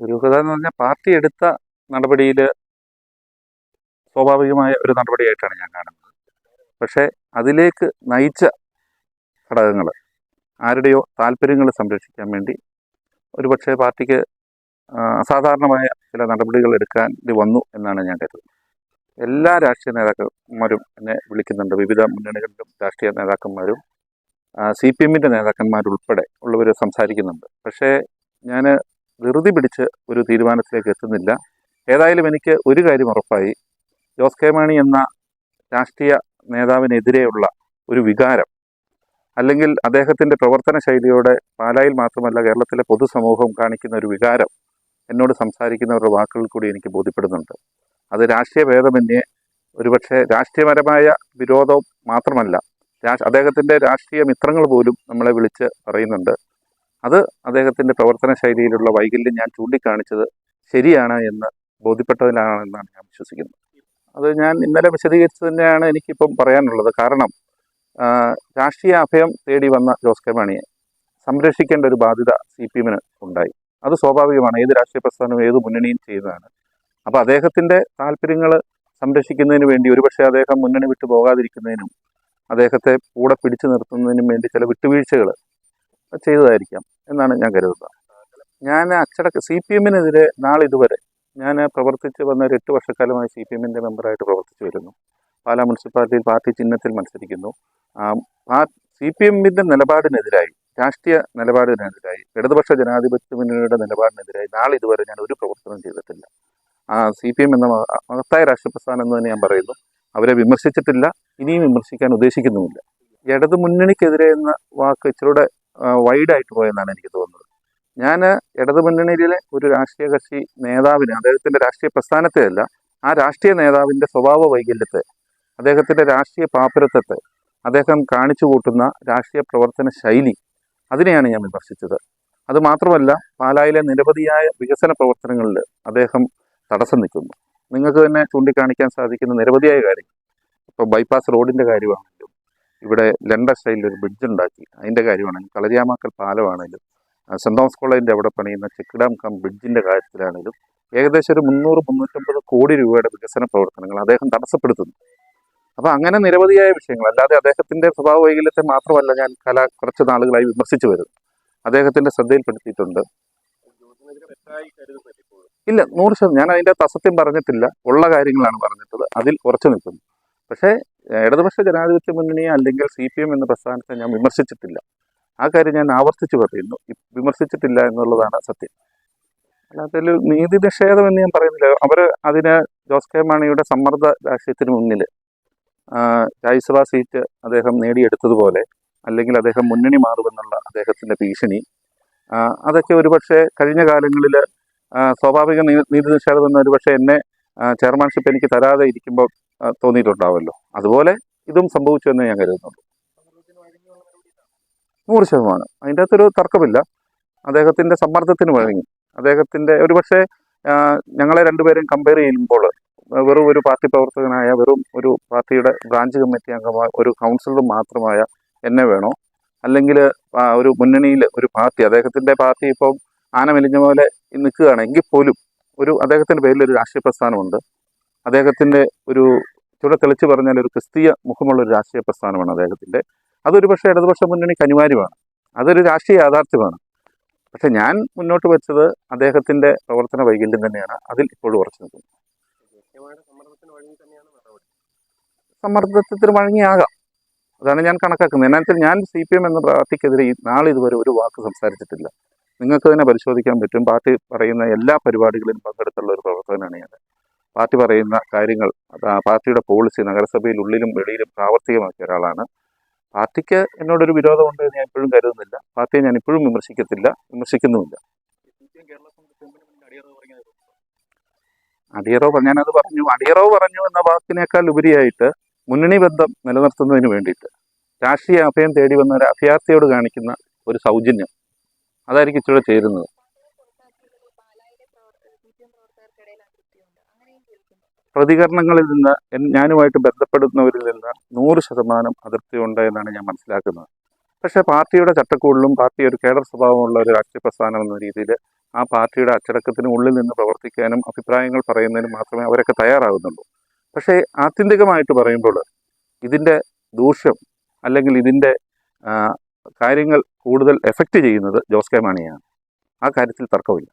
ദുരൂഹത എന്ന് പറഞ്ഞാൽ പാർട്ടി എടുത്ത നടപടിയിൽ സ്വാഭാവികമായ ഒരു നടപടിയായിട്ടാണ് ഞാൻ കാണുന്നത്. പക്ഷേ അതിലേക്ക് നയിച്ച ഘടകങ്ങൾ ആരുടെയോ താല്പര്യങ്ങൾ സംരക്ഷിക്കാൻ വേണ്ടി ഒരുപക്ഷെ പാർട്ടിക്ക് അസാധാരണമായ ചില നടപടികൾ എടുക്കേണ്ടി വന്നു എന്നാണ് ഞാൻ കരുതുന്നത്. എല്ലാ രാഷ്ട്രീയ നേതാക്കന്മാരും എന്നെ വിളിക്കുന്നുണ്ട്. വിവിധ മുന്നണികളിലും രാഷ്ട്രീയ നേതാക്കന്മാരും സി പി എമ്മിന്റെ നേതാക്കന്മാരുൾപ്പെടെ ഉള്ളവർ സംസാരിക്കുന്നുണ്ട്. പക്ഷേ ഞാൻ ധൃതി പിടിച്ച് ഒരു തീരുമാനത്തിലേക്ക് എത്തുന്നില്ല. ഏതായാലും എനിക്ക് ഒരു കാര്യം ഉറപ്പായി. ജോസ് കെ മാണി എന്ന രാഷ്ട്രീയ നേതാവിനെതിരെയുള്ള ഒരു വികാരം അല്ലെങ്കിൽ അദ്ദേഹത്തിന്റെ പ്രവർത്തന ശൈലിയോടെ പാലായിൽ മാത്രമല്ല കേരളത്തിലെ പൊതുസമൂഹം കാണിക്കുന്ന ഒരു വികാരം എന്നോട് സംസാരിക്കുന്നവരുടെ വാക്കുകൾ കൂടി എനിക്ക് ബോധ്യപ്പെടുന്നുണ്ട്. അത് രാഷ്ട്രീയ ഭേദമന്യേ ഒരുപക്ഷെ രാഷ്ട്രീയപരമായ വിരോധം മാത്രമല്ല രാ- അദ്ദേഹത്തിന്റെ രാഷ്ട്രീയ മിത്രങ്ങൾ പോലും നമ്മളെ വിളിച്ച് പറയുന്നുണ്ട്. അത് അദ്ദേഹത്തിന്റെ പ്രവർത്തന ശൈലിയിലുള്ള വൈകല്യം ഞാൻ ചൂണ്ടിക്കാണിച്ചത് ശരിയാണ് എന്ന് ബോധ്യപ്പെട്ടതിലാണെന്നാണ് ഞാൻ വിശ്വസിക്കുന്നത്. അത് ഞാൻ ഇന്നലെ വിശദീകരിച്ചു തന്നെയാണ് എനിക്കിപ്പം പറയാനുള്ളത്. കാരണം രാഷ്ട്രീയ അഭയം തേടി വന്ന ജോസ് കെ മാണിയെ സംരക്ഷിക്കേണ്ട ഒരു ബാധ്യത സി പി എമ്മിന് ഉണ്ടായി. അത് സ്വാഭാവികമാണ്. ഏത് രാഷ്ട്രീയ പ്രസ്ഥാനവും ഏത് മുന്നണിയും ചെയ്യുന്നതാണ്. അപ്പോൾ അദ്ദേഹത്തിന്റെ താല്പര്യങ്ങൾ സംരക്ഷിക്കുന്നതിന് വേണ്ടി ഒരുപക്ഷെ അദ്ദേഹം മുന്നണി വിട്ടു പോകാതിരിക്കുന്നതിനും അദ്ദേഹത്തെ കൂടെ പിടിച്ചു നിർത്തുന്നതിനും വേണ്ടി ചില വിട്ടുവീഴ്ചകൾ ചെയ്തതായിരിക്കാം എന്നാണ് ഞാൻ കരുതുന്നത്. ഞാൻ അച്ചടക്ക സി പി എമ്മിനെതിരെ നാളിതുവരെ ഞാൻ പ്രവർത്തിച്ച് വന്ന ഒരു എട്ട് വർഷക്കാലമായി സി പി എമ്മിന്റെ മെമ്പറായിട്ട് പ്രവർത്തിച്ചു വരുന്നു. പാലാ മുനിസിപ്പാലിറ്റിയിൽ പാർട്ടി ചിഹ്നത്തിൽ മത്സരിക്കുന്നു. സി പി എമ്മിന്റെ നിലപാടിനെതിരായി രാഷ്ട്രീയ നിലപാടിനെതിരായി ഇടതുപക്ഷ ജനാധിപത്യ മുന്നണിയുടെ നിലപാടിനെതിരായി നാളിതുവരെ ഞാൻ ഒരു പ്രവർത്തനം ചെയ്തിട്ടില്ല. ആ സി പി എം എന്ന മഹ- മഹത്തായ രാഷ്ട്രീയ പ്രസ്ഥാനം എന്ന് തന്നെ ഞാൻ പറയുന്നു. അവരെ വിമർശിച്ചിട്ടില്ല ഇനിയും വിമർശിക്കാൻ ഉദ്ദേശിക്കുന്നുമില്ല. ഇടതു മുന്നണിക്കെതിരെ എന്ന വാക്ക് ഇച്ചിരൂടെ വൈഡായിട്ട് പോയെന്നാണ് എനിക്ക് തോന്നുന്നത്. ഞാൻ ഇടതു മുന്നണിയിലെ ഒരു രാഷ്ട്രീയ കക്ഷി നേതാവിന് അദ്ദേഹത്തിന്റെ രാഷ്ട്രീയ പ്രസ്ഥാനത്തെ അല്ല ആ രാഷ്ട്രീയ നേതാവിന്റെ സ്വഭാവ വൈകല്യത്തെ അദ്ദേഹത്തിന്റെ രാഷ്ട്രീയ പാപ്പരത്വത്തെ അദ്ദേഹം കാണിച്ചു കൂട്ടുന്ന രാഷ്ട്രീയ പ്രവർത്തന ശൈലി അതിനെയാണ് ഞാൻ വിമർശിച്ചത്. അതുമാത്രമല്ല പാലായിലെ നിരവധിയായ വികസന പ്രവർത്തനങ്ങളിൽ അദ്ദേഹം തടസ്സം നിൽക്കുന്നു. നിങ്ങൾക്ക് തന്നെ ചൂണ്ടിക്കാണിക്കാൻ സാധിക്കുന്ന നിരവധിയായ കാര്യങ്ങൾ. ഇപ്പോൾ ബൈപ്പാസ് റോഡിന്റെ കാര്യമാണെങ്കിലും ഇവിടെ ലണ്ടൻ സ്റ്റൈലിൽ ഒരു ബ്രിഡ്ജ് ഉണ്ടാക്കി. അതിന്റെ കാര്യമാണെങ്കിലും കളരിയാമാക്കൽ പാലമാണെങ്കിലും സെന്റ് തോമസ് കോളേജിന്റെ അവിടെ പണിയുന്ന ചെക്ക് ഡാം കം ബ്രിഡ്ജിന്റെ കാര്യത്തിലാണെങ്കിലും ഏകദേശം ഒരു മുന്നൂറ് മുന്നൂറ്റമ്പത് കോടി രൂപയുടെ വികസന പ്രവർത്തനങ്ങൾ അദ്ദേഹം തടസ്സപ്പെടുത്തുന്നു. അപ്പോൾ അങ്ങനെ നിരവധിയായ വിഷയങ്ങൾ അല്ലാതെ അദ്ദേഹത്തിന്റെ സ്വഭാവ വൈകല്യത്തെ മാത്രമല്ല ഞാൻ കല കുറച്ച് നാളുകളായി വിമർശിച്ചു വരുന്നു അദ്ദേഹത്തിന്റെ ശ്രദ്ധയിൽപ്പെടുത്തിയിട്ടുണ്ട്. ഇല്ല നൂറ് ശതമാനം. ഞാൻ അതിന്റെ തസത്യം പറഞ്ഞിട്ടില്ല. ഉള്ള കാര്യങ്ങളാണ് പറഞ്ഞിട്ടത് അതിൽ ഉറച്ചു നിൽക്കുന്നു. പക്ഷേ ഇടതുപക്ഷ ജനാധിപത്യ മുന്നണിയെ അല്ലെങ്കിൽ സി പി എം എന്ന പ്രസ്ഥാനത്തെ ഞാൻ വിമർശിച്ചിട്ടില്ല. ആ കാര്യം ഞാൻ ആവർത്തിച്ച് പറയുന്നു. വിമർശിച്ചിട്ടില്ല എന്നുള്ളതാണ് സത്യം. അല്ലാതെ നീതി നിഷേധം എന്ന് ഞാൻ പറയുന്നില്ല. അവർ അതിന് ജോസ് കെ മാണിയുടെ സമ്മർദ്ദ രാഷ്ട്രീയത്തിന് മുന്നിൽ രാജ്യസഭാ സീറ്റ് അദ്ദേഹം നേടിയെടുത്തതുപോലെ അല്ലെങ്കിൽ അദ്ദേഹം മുന്നണി മാറുമെന്നുള്ള അദ്ദേഹത്തിന്റെ ഭീഷണി. അതൊക്കെ ഒരുപക്ഷെ കഴിഞ്ഞ കാലങ്ങളിൽ സ്വാഭാവിക നീതി നിഷേധം എന്ന ഒരുപക്ഷെ എന്നെ ചെയർമാൻഷിപ്പ് എനിക്ക് തരാതെ ഇരിക്കുമ്പോൾ തോന്നിയിട്ടുണ്ടാവുമല്ലോ. അതുപോലെ ഇതും സംഭവിച്ചു എന്ന് ഞാൻ കരുതുന്നുള്ളൂ നൂറ് ശതമാനം. അതിന്റെ അകത്തൊരു തർക്കമില്ല. അദ്ദേഹത്തിന്റെ സമ്മർദ്ദത്തിന് വഴങ്ങി അദ്ദേഹത്തിന്റെ ഒരുപക്ഷെ പക്ഷേ ഞങ്ങളെ രണ്ടുപേരും കമ്പയർ ചെയ്യുമ്പോൾ വെറും ഒരു പാർട്ടി പ്രവർത്തകനായ വെറും ഒരു പാർട്ടിയുടെ ബ്രാഞ്ച് കമ്മിറ്റി അംഗമായ ഒരു കൗൺസിലർ മാത്രമായ എന്നെ വേണോ? അല്ലെങ്കിൽ ഒരു മുന്നണിയിൽ ഒരു പാർട്ടി അദ്ദേഹത്തിന്റെ പാർട്ടി ഇപ്പം ആന മെലിഞ്ഞ പോലെ നിൽക്കുകയാണ് എങ്കിൽ പോലും ഒരു അദ്ദേഹത്തിന്റെ പേരിൽ ഒരു രാഷ്ട്രീയ പ്രസ്ഥാനമുണ്ട്. അദ്ദേഹത്തിന്റെ ഒരു ചുട തെളിച്ച് പറഞ്ഞാൽ ഒരു ക്രിസ്തീയ മുഖമുള്ള ഒരു രാഷ്ട്രീയ പ്രസ്ഥാനമാണ് അദ്ദേഹത്തിന്റെ. അതൊരു പക്ഷേ ഇടതുപക്ഷ മുന്നണിക്ക് അനിവാര്യമാണ്. അതൊരു രാഷ്ട്രീയ യാഥാർത്ഥ്യമാണ്. പക്ഷേ ഞാൻ മുന്നോട്ട് വെച്ചത് അദ്ദേഹത്തിന്റെ പ്രവർത്തന വൈകല്യം തന്നെയാണ്. അതിൽ ഇപ്പോഴും ഉറച്ചു നിൽക്കുന്നത് സമ്മർദ്ദത്തിന് വഴങ്ങിയാകാം. അതാണ് ഞാൻ കണക്കാക്കുന്നത്. എന്നാൽ ഞാൻ സി പി എം എന്ന പാർട്ടിക്കെതിരെ നാളെ ഇതുവരെ ഒരു വാക്ക് സംസാരിച്ചിട്ടില്ല. നിങ്ങൾക്ക് തന്നെ പരിശോധിക്കാൻ പറ്റും. പാർട്ടി പറയുന്ന എല്ലാ പരിപാടികളിലും പങ്കെടുത്തുള്ള ഒരു പ്രവർത്തകനാണ് ഞാൻ. പാർട്ടി പറയുന്ന കാര്യങ്ങൾ പാർട്ടിയുടെ പോളിസി നഗരസഭയിൽ ഉള്ളിലും വെളിയിലും പ്രാവർത്തികമാക്കിയ ഒരാളാണ്. പാർട്ടിക്ക് എന്നോടൊരു വിരോധമുണ്ട് എന്ന് ഞാൻ ഇപ്പോഴും കരുതുന്നില്ല. പാർട്ടിയെ ഞാൻ ഇപ്പോഴും വിമർശിക്കത്തില്ല വിമർശിക്കുന്നുമില്ല. അടിയറവ് ഞാനത് പറഞ്ഞു. അടിയറവ് പറഞ്ഞു എന്ന വാക്കിനേക്കാൾ ഉപരിയായിട്ട് മുന്നണി ബന്ധം നിലനിർത്തുന്നതിന് വേണ്ടിയിട്ട് രാഷ്ട്രീയ അഭയം തേടി വന്ന ഒരു അഭയാർത്ഥിയോട് കാണിക്കുന്ന ഒരു സൗജന്യം അതായിരിക്കും ഇച്ചിരി ചേരുന്നത്. പ്രതികരണങ്ങളിൽ നിന്ന് ഞാനുമായിട്ട് ബന്ധപ്പെടുന്നവരിൽ നിന്ന് നൂറ് ശതമാനം അതൃപ്തിയുണ്ട് എന്നാണ് ഞാൻ മനസ്സിലാക്കുന്നത്. പക്ഷേ പാർട്ടിയുടെ ചട്ടക്കൂടിലും പാർട്ടി ഒരു കേഡർ സ്വഭാവമുള്ള ഒരു രാഷ്ട്രീയ പ്രസ്ഥാനം എന്ന രീതിയിൽ ആ പാർട്ടിയുടെ അച്ചടക്കത്തിന് ഉള്ളിൽ നിന്ന് പ്രവർത്തിക്കാനും അഭിപ്രായങ്ങൾ പറയുന്നതിനും മാത്രമേ അവരൊക്കെ തയ്യാറാകുന്നുള്ളൂ. പക്ഷേ ആത്യന്തികമായിട്ട് പറയുമ്പോൾ ഇതിന്റെ ദൂഷ്യം അല്ലെങ്കിൽ ഇതിന്റെ കാര്യങ്ങൾ കൂടുതൽ എഫക്റ്റ് ചെയ്യുന്നത് ജോസ് കെ മാണിയാണ്. ആ കാര്യത്തിൽ തർക്കമില്ല.